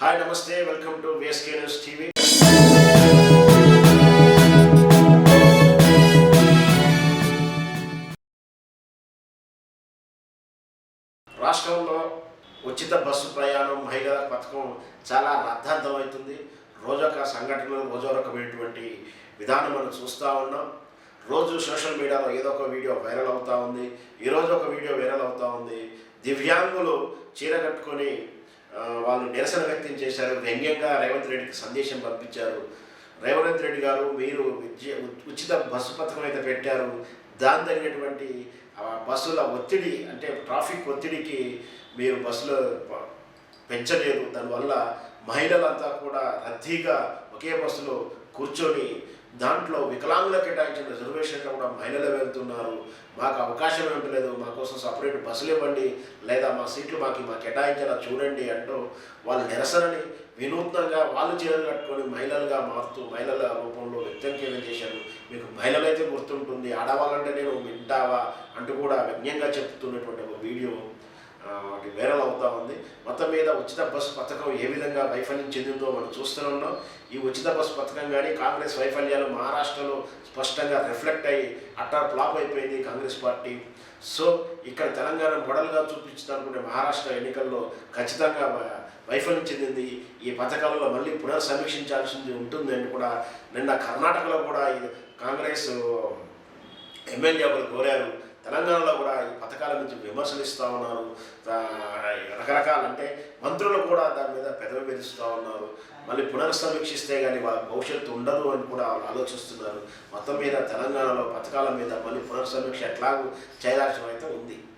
Hi నమస్తే. Welcome to VSK news TV. రాష్ట్రంలో ఉచిత బస్సు ప్రయాణం మహిళల పథకం చాలా రద్దార్థమవుతుంది. రోజొక సంఘటనలు రోజు రకమైనటువంటి విధానం మనం చూస్తూ ఉన్నాం. రోజు సోషల్ మీడియాలో ఏదో ఒక వీడియో వైరల్ అవుతూ ఉంది. ఈరోజు ఒక వీడియో వైరల్ అవుతూ ఉంది. దివ్యాంగులు చీర కట్టుకొని వాళ్ళు నిరసన చేశారు. వ్యంగ్యంగా రేవంత్ రెడ్డికి సందేశం పంపించారు. రేవంత్ రెడ్డి గారు మీరు విద్య ఉచిత బస్సు పథకం అయితే పెట్టారు. దాని తగినటువంటి బస్సుల ఒత్తిడి అంటే ట్రాఫిక్ ఒత్తిడికి మీరు బస్సులో పెంచలేదు. దానివల్ల మహిళలంతా కూడా రద్దీగా ఒకే బస్సులో కూర్చొని దాంట్లో వికలాంగులకు కేటాయించిన రిజర్వేషన్లో కూడా మహిళలు వెళ్తున్నారు. మాకు అవకాశం ఇవ్వట్లేదు మాకోసం సపరేట్ బస్సులు ఇవ్వండి లేదా మా సీట్లు మాకు మా కేటాయించేలా చూడండి అంటూ వాళ్ళ నిరసనని వినూత్నంగా వాళ్ళు చీరలు కట్టుకొని మహిళలుగా మారుతూ మహిళల రూపంలో వ్యక్తం చేశారు. మీకు మహిళలైతే గుర్తుంటుంది ఆడవాళ్ళంటే నేను వింటావా అంటూ కూడా వ్యంగ్యంగా చెప్తున్నటువంటి ఒక వీడియో. వేరల్ అవుతా ఉంది. మొత్తం మీద ఉచిత బస్సు పథకం ఏ విధంగా వైఫల్యం చెందిందో మనం చూస్తూనే ఉన్నాం. ఈ ఉచిత బస్సు పథకం కానీ కాంగ్రెస్ వైఫల్యాలు మహారాష్ట్రలో స్పష్టంగా రిఫ్లెక్ట్ అయ్యి అట్టా ఫ్లాప్ అయిపోయింది కాంగ్రెస్ పార్టీ. సో ఇక్కడ తెలంగాణ మోడల్గా చూపించాలనుకునే మహారాష్ట్ర ఎన్నికల్లో ఖచ్చితంగా వైఫల్యం చెందింది. ఈ పథకాలలో మళ్ళీ పునర్సమీక్షించాల్సింది ఉంటుంది అని కూడా నిన్న కర్ణాటకలో కూడా ఇది కాంగ్రెస్ ఎమ్మెల్యే ఒకరు కోరారు. తెలంగాణలో కూడా ఈ పథకాల నుంచి విమర్శలు ఇస్తూ ఉన్నారు రకరకాల అంటే మంత్రులు కూడా దాని మీద పెదవి పెరుస్తూ ఉన్నారు. మళ్ళీ పునర్సమీక్షిస్తే కానీ వాళ్ళ భవిష్యత్తు ఉండదు అని కూడా వాళ్ళు ఆలోచిస్తున్నారు. మొత్తం మీద తెలంగాణలో పథకాల మీద మళ్ళీ పునర్సమీక్ష ఎట్లాగూ చేయాల్సిన అయితే ఉంది.